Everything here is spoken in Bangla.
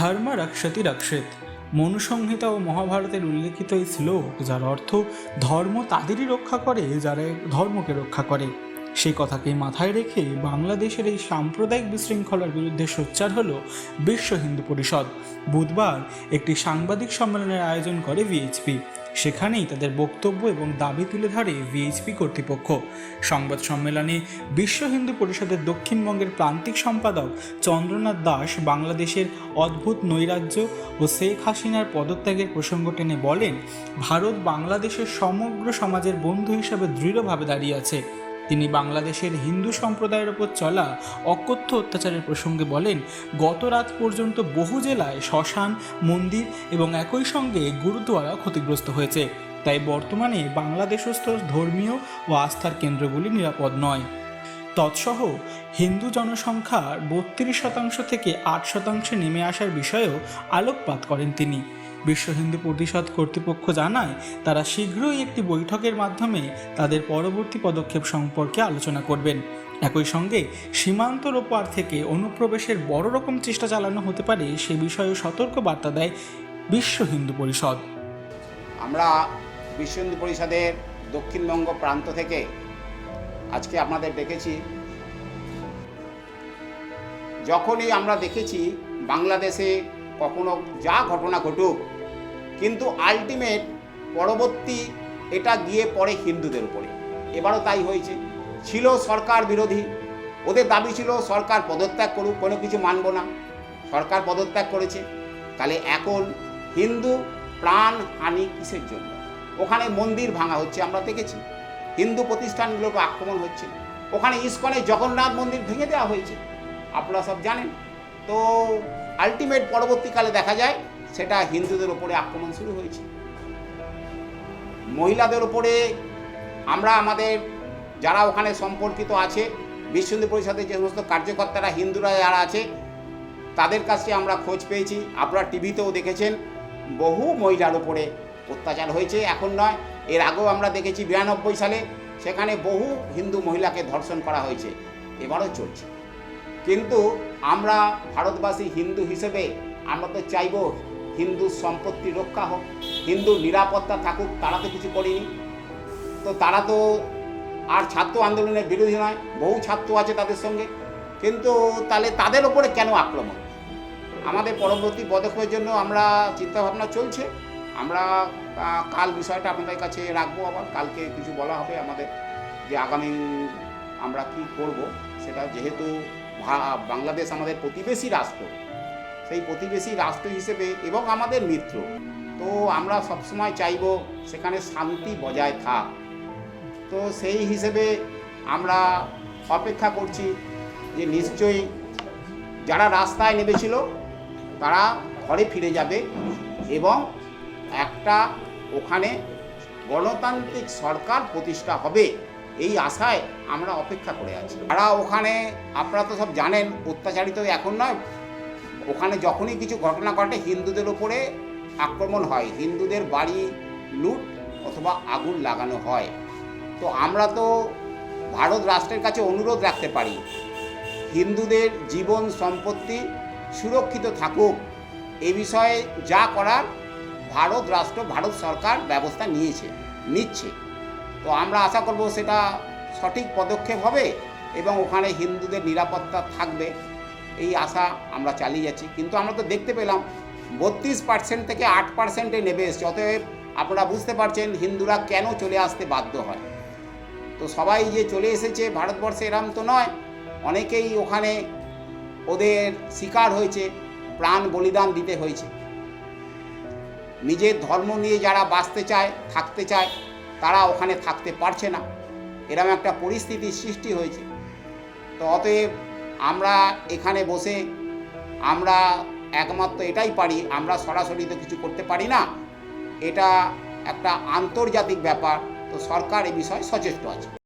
ধর্ম রক্ষতি রক্ষিত। মনুসংহিতা ও মহাভারতের উল্লেখিত এই শ্লোক, যার অর্থ ধর্ম তাদেরই রক্ষা করে, যারা ধর্মকে রক্ষা করে। সেই কথাকে মাথায় রেখে বাংলাদেশের এই সাম্প্রদায়িক বিশৃঙ্খলার বিরুদ্ধে সোচ্চার হল বিশ্ব হিন্দু পরিষদ। বুধবার একটি সাংবাদিক সম্মেলনের আয়োজন করে ভিএইচপি সেখানেই তাদের বক্তব্য এবং দাবি তুলে ধরে ভিএইচপি কর্তৃপক্ষ। সংবাদ সম্মেলনে বিশ্ব হিন্দু পরিষদের দক্ষিণবঙ্গের প্রান্তিক সম্পাদক চন্দ্রনাথ দাস বাংলাদেশের অদ্ভুত নৈরাজ্য ও শেখ হাসিনার পদত্যাগের প্রসঙ্গ টেনে বলেন, ভারত বাংলাদেশের সমগ্র সমাজের বন্ধু হিসাবে দৃঢ়ভাবে দাঁড়িয়ে আছে। তিনি বাংলাদেশের হিন্দু সম্প্রদায়ের ওপর চলা অকথ্য অত্যাচারের প্রসঙ্গে বলেন, গত রাত পর্যন্ত বহু জেলায় শ্মশান, মন্দির এবং একই সঙ্গে গুরুদ্বারা ক্ষতিগ্রস্ত হয়েছে। তাই বর্তমানে বাংলাদেশস্থ ধর্মীয় ও আস্থার কেন্দ্রগুলি নিরাপদ নয়। তৎসহ, হিন্দু জনসংখ্যার বত্রিশ শতাংশ থেকে আট শতাংশে নেমে আসার বিষয়েও আলোকপাত করেন তিনি। বিশ্ব হিন্দু পরিষদ কর্তৃপক্ষ জানায়, তারা শীঘ্রই একটি বৈঠকের মাধ্যমে তাদের পরবর্তী পদক্ষেপ সম্পর্কে আলোচনা করবেন। একই সঙ্গে সীমান্ত রোপার থেকে অনুপ্রবেশের বড় রকম চেষ্টা চালানো হতে পারে সে বিষয়েও সতর্ক বার্তা দেয় বিশ্ব হিন্দু পরিষদ। আমরা বিশ্ব হিন্দু পরিষদের দক্ষিণবঙ্গ প্রান্ত থেকে আজকে আপনাদের দেখেছি, যখনই আমরা দেখেছি বাংলাদেশে কখনো যা ঘটনা ঘটুক, কিন্তু আলটিমেট পরবর্তী এটা গিয়ে পড়ে হিন্দুদের উপরে। এবারও তাই হয়েছে। ছিল সরকার বিরোধী, ওদের দাবি ছিল সরকার পদত্যাগ করুক, কোনো কিছু মানব না। সরকার পদত্যাগ করেছে। তাহলে এখন হিন্দু প্রাণ হানি কিসের জন্য? ওখানে মন্দির ভাঙা হচ্ছে, আমরা দেখেছি। হিন্দু প্রতিষ্ঠানগুলোকে আক্রমণ হচ্ছে। ওখানে ইস্কনে জগন্নাথ মন্দির ভেঙে দেওয়া হয়েছে। আপনারা সব জানেন। তো আলটিমেট পরবর্তীকালে দেখা যায়, সেটা হিন্দুদের ওপরে আক্রমণ শুরু হয়েছে। মহিলাদের ওপরে আমরা আমাদের যারা ওখানে সম্পর্কিত আছে বিশ্ব হিন্দু পরিষদের যে সমস্ত কার্যকর্তারা, হিন্দুরা যারা আছে, তাদের কাছে আমরা খোঁজ পেয়েছি। আপনারা টিভিতেও দেখেছেন, বহু মহিলার উপরে অত্যাচার হয়েছে। এখন নয়, এর আগেও আমরা দেখেছি বিরানব্বই সালে, সেখানে বহু হিন্দু মহিলাকে ধর্ষণ করা হয়েছে। এবারও চলছে। কিন্তু আমরা ভারতবাসী হিন্দু হিসেবে আমরা তো চাইব হিন্দু সম্পত্তি রক্ষা হোক, হিন্দু নিরাপত্তা থাকুক, তারা তো কিছু করেনি। তো তারা তো আর ছাত্র আন্দোলনের বিরোধী নয়, বহু ছাত্র আছে তাদের সঙ্গে। কিন্তু তাহলে তাদের ওপরে কেন আক্রমণ? আমাদের পরবর্তী পদক্ষেপের জন্য আমরা চিন্তাভাবনা চলছে। আমরা কাল বিষয়টা আপনাদের কাছে রাখব আবার। কালকে কিছু বলা হবে আমাদের যে আগামী আমরা কি করব, সেটা যেহেতু বাংলাদেশ আমাদের প্রতিবেশী রাষ্ট্র। সেই প্রতিবেশী রাষ্ট্র হিসেবে এবং আমাদের মিত্র। তো আমরা সবসময় চাইব সেখানে শান্তি বজায় থাক। তো সেই হিসেবে আমরা অপেক্ষা করছি যে নিশ্চয়ই যারা রাস্তায় নেমেছিল, তারা ঘরে ফিরে যাবে এবং একটা ওখানে গণতান্ত্রিক সরকার প্রতিষ্ঠা হবে। এই আশায় আমরা অপেক্ষা করে আছি। তারা ওখানে, আপনারা তো সব জানেন, অত্যাচারিত এখন নয়। ওখানে যখনই কিছু ঘটনা ঘটে, হিন্দুদের উপরে আক্রমণ হয়। হিন্দুদের বাড়ি লুট অথবা আগুন লাগানো হয়। তো আমরা তো ভারত রাষ্ট্রের কাছে অনুরোধ রাখতে পারি, হিন্দুদের জীবন সম্পত্তি সুরক্ষিত থাকুক। এ বিষয়ে যা করার ভারত রাষ্ট্র, ভারত সরকার ব্যবস্থা নিয়েছে, নিচ্ছে। তো আমরা আশা করব সেটা সঠিক পদক্ষেপ হবে এবং ওখানে হিন্দুদের নিরাপত্তা থাকবে। এই আশা আমরা চালিয়ে যাচ্ছি। কিন্তু আমরা তো দেখতে পেলাম, বত্রিশ পার্সেন্ট থেকে আট পার্সেন্টে নেমে এসছে। অতএব আপনারা বুঝতে পারছেন হিন্দুরা কেন চলে আসতে বাধ্য হয়। তো সবাই যে চলে এসেছে ভারতবর্ষে এরম তো নয়, অনেকেই ওখানে ওদের শিকার হয়েছে, প্রাণ বলিদান দিতে হয়েছে। নিজের ধর্ম নিয়ে যারা বাঁচতে চায়, থাকতে চায় তারা ওখানে থাকতে পারছে না। এরকম একটা পরিস্থিতির সৃষ্টি হয়েছে। তো অতএব আমরা এখানে বসে আমরা একমাত্র এটাই পারি, আমরা সরাসরি তো কিছু করতে পারি না। এটা একটা আন্তর্জাতিক ব্যাপার। তো সরকার এ বিষয়ে সচেষ্ট আছে।